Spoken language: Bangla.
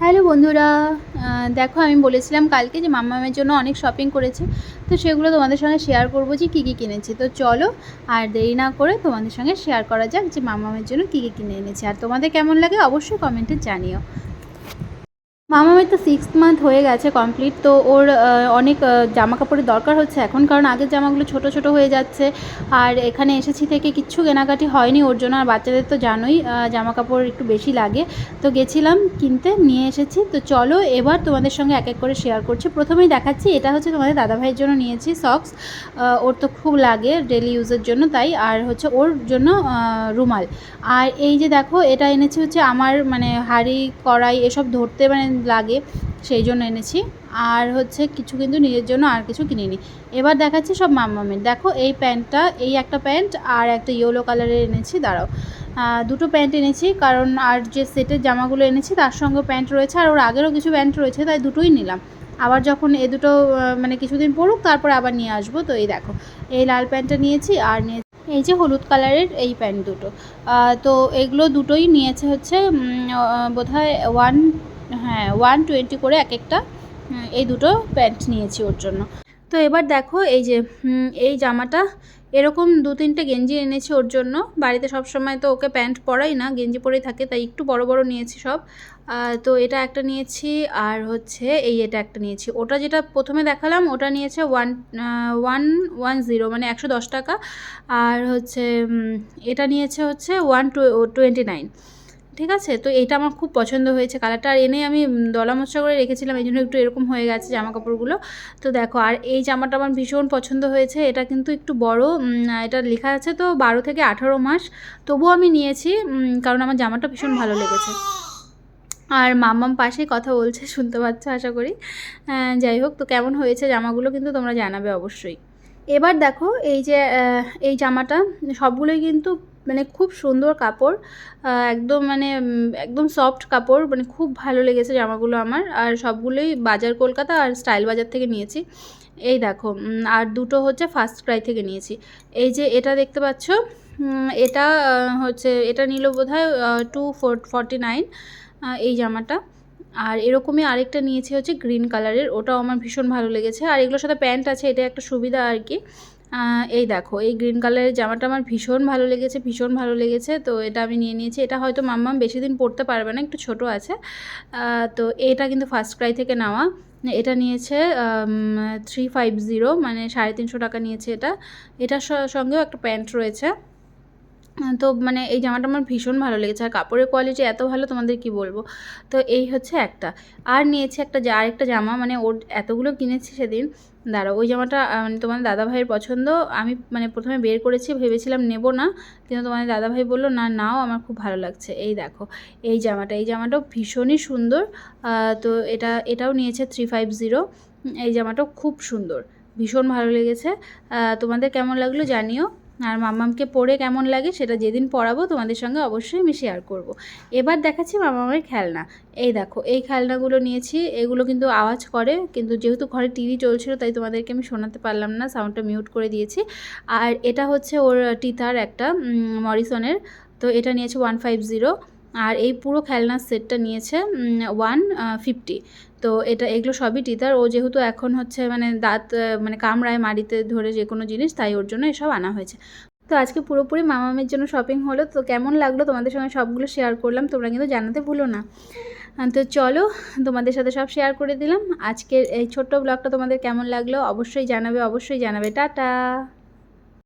হ্যালো বন্ধুরা দেখো আমি বলেছিলাম কালকে যে মাম্মামের জন্য অনেক শপিং করেছি, তো সেগুলো তোমাদের সঙ্গে শেয়ার করব যে কী কী কিনেছি। তো চলো আর দেরি না করে তোমাদের সঙ্গে শেয়ার করা যাক যে মামামের জন্য কী কী কিনে এনেছি। আর তোমাদের কেমন লাগে অবশ্যই কমেন্টে জানিও। মামামের তো সিক্স মান্থ হয়ে গেছে কমপ্লিট তো ওর অনেক জামা কাপড়ের দরকার হচ্ছে। এখন কারণ আগের জামাগুলো ছোট ছোট হয়ে যাচ্ছে। আর এখানে এসেছি থেকে কিচ্ছু কেনাকাটি হয়নি, ওর জন্য আর বাচ্চাদের তো জানোই জামা কাপড় একটু বেশি লাগে। তো গেছিলাম কিনতে, নিয়ে এসেছি। তো চলো এবার তোমাদের সঙ্গে এক এক করে শেয়ার করছি। প্রথমেই দেখাচ্ছি, এটা হচ্ছে তোমাদের দাদাভাইয়ের জন্য নিয়েছি সক্স ওর তো খুব লাগে ডেলি ইউজের জন্য, তাই আর হচ্ছে ওর জন্য রুমাল। আর এই যে দেখো, এটা এনেছি হচ্ছে আমার মানে হাঁড়ি, কড়াই, এসব ধরতে মানে লাগে, সেই জন্য এনেছি। আর হচ্ছে কিছু কিন্তু নিজের জন্য আর কিছু কিনিনি। এবার দেখাচ্ছি সব মাম্মামের। দেখো, এই প্যান্টটা, এই একটা প্যান্ট আর একটা ইয়েলো কালারের এনেছি, দাঁড়াও। দুটো প্যান্ট এনেছি, কারণ আর যে সেটের জামাগুলো এনেছি, তার সঙ্গে প্যান্ট রয়েছে, আর ওর আগেরও কিছু প্যান্ট রয়েছে, তাই দুটোই নিলাম। আবার যখন এ দুটো মানে কিছুদিন পড়ুক তারপরে আবার নিয়ে আসব। তো এই দেখো, এই লাল প্যান্টটা নিয়েছি আর নিয়ে এই যে হলুদ কালারের এই প্যান্ট দুটো। তো এগুলো দুটোই নিয়েছে হচ্ছে বোধ হয় ওয়ান হ্যাঁ ওয়ান টোয়েন্টি করে এক একটা এই দুটো প্যান্ট নিয়েছি ওর জন্য। তো এবার দেখো এই যে এই জামাটা, এরকম দু তিনটে গেঞ্জি এনেছি ওর জন্য। বাড়িতে সব সময় তো ওকে প্যান্ট পরাই না, গেঞ্জি পরেই থাকে, তাই একটু বড় বড় নিয়েছি সব। তো এটা একটা নিয়েছি, আর হচ্ছে এই এটা একটা নিয়েছি। ওটা যেটা প্রথমে দেখালাম, ওটা নিয়েছে ওয়ান ওয়ান ওয়ান জিরো মানে একশো দশ টাকা। আর হচ্ছে এটা নিয়েছে হচ্ছে ওয়ান টোয়েন্টি নাইন ঠিক আছে? তো এটা আমার খুব পছন্দ হয়েছে। কালারটা আর এনে আমি দলা মশলা করে রেখেছিলাম এই জন্য একটু এরকম হয়ে গেছে জামা কাপড়গুলো তো দেখো, আর এই জামাটা আমার ভীষণ পছন্দ হয়েছে। এটা কিন্তু একটু বড় এটা লেখা আছে তো বারো থেকে আঠারো মাস। তবুও আমি নিয়েছি কারণ আমার জামাটা ভীষণ ভালো লেগেছে। আর মাম্মাম পাশেই কথা বলছে, শুনতে পাচ্ছ আশা করি। যাই হোক, তো কেমন হয়েছে জামাগুলো কিন্তু তোমরা জানাবে অবশ্যই। এবার দেখো, এই যে এই জামাটা সবগুলোই কিন্তু মানে খুব সুন্দর কাপড় একদম মানে একদম সফট কাপড় মানে খুব ভালো লেগেছে জামাগুলো আমার। আর সবগুলোই বাজার কলকাতা আর স্টাইল বাজার থেকে নিয়েছি। এই দেখো আর দুটো হচ্ছে ফার্স্ট ক্রাই থেকে নিয়েছি। এই যে এটা দেখতে পাচ্ছ এটা হচ্ছে, এটা নিল বোধ হয় টু নাইন এই জামাটা। আর এরকমই আরেকটা নিয়েছি হচ্ছে গ্রিন কালারের ওটাও আমার ভীষণ ভালো লেগেছে। আর এগুলোর সাথে প্যান্ট আছে, এটা একটা সুবিধা আর কি। এই দেখো, এই গ্রিন কালারের জামাটা আমার ভীষণ ভালো লেগেছে, ভীষণ ভালো লেগেছে। তো এটা আমি নিয়ে নিয়েছি। এটা হয়তো মাম্মাম বেশি দিন পরতে পারবে না, একটু ছোট আছে। তো এটা কিন্তু ফার্স্ট ক্রাই থেকে নেওয়া। এটা নিয়েছে থ্রি ফাইভ জিরো মানে সাড়ে তিনশো টাকা নিয়েছে এটা। এটার সঙ্গেও একটা প্যান্ট রয়েছে। তো মানে এই জামাটা আমার ভীষণ ভালো লেগেছে। আর কাপড়ের কোয়ালিটি এত ভালো, তোমাদের কি বলব? তো এই হচ্ছে একটা। আর নিয়েছি একটা, আরেকটা জামা মানে ওর এতগুলো কিনেছি সেদিন। দাঁড়াও, ওই জামাটা মানে তোমাদের দাদাভাইয়ের পছন্দ, আমি মানে প্রথমে বের করেছি, ভেবেছিলাম নেব না, কিন্তু তোমাদের দাদাভাই বলল, না, নাও, আমার খুব ভালো লাগছে। এই দেখো, এই জামাটা, এই জামাটাও ভীষণই সুন্দর তো এটা, এটাও নিয়েছে থ্রি ফাইভ জিরো এই জামাটাও খুব সুন্দর, ভীষণ ভালো লেগেছে তোমাদের কেমন লাগল জানিও। আর মামামকে পড়ে কেমন লাগে সেটা যেদিন পড়াবো তোমাদের সঙ্গে অবশ্যই আমি শেয়ার করব। এবার দেখাচ্ছি মামামের খেলনা। এই দেখো, এই খেলনাগুলো নিয়েছি, এগুলো কিন্তু আওয়াজ করে, কিন্তু যেহেতু ঘরে টিভি চলছিল তাই তোমাদেরকে আমি শোনাতে পারলাম না সাউন্ডটা মিউট করে দিয়েছি। আর এটা হচ্ছে ওর টিথার একটা মরিসনের, তো এটা নিয়েছে ওয়ান ফাইভ জিরো আর এই পুরো খেলনার সেটটা নিয়েছে ওয়ান ফিফটি তো এটা, এগুলো সবই টিতার ও যেহেতু এখন হচ্ছে মানে দাঁত মানে কামড়ায় মাড়িতে ধরে যে কোনো জিনিস, তাই ওর জন্য এসব আনা হয়েছে। তো আজকে পুরোপুরি মামামের জন্য শপিং হলো। তো কেমন লাগল? তোমাদের সঙ্গে সবগুলো শেয়ার করলাম। তোমরা কিন্তু জানাতে ভুলো না। তো চলো, তোমাদের সাথে সব শেয়ার করে দিলাম। আজকের এই ছোট্ট ব্লগটা তোমাদের কেমন লাগল? অবশ্যই জানাবে অবশ্যই জানাবে। টাটা!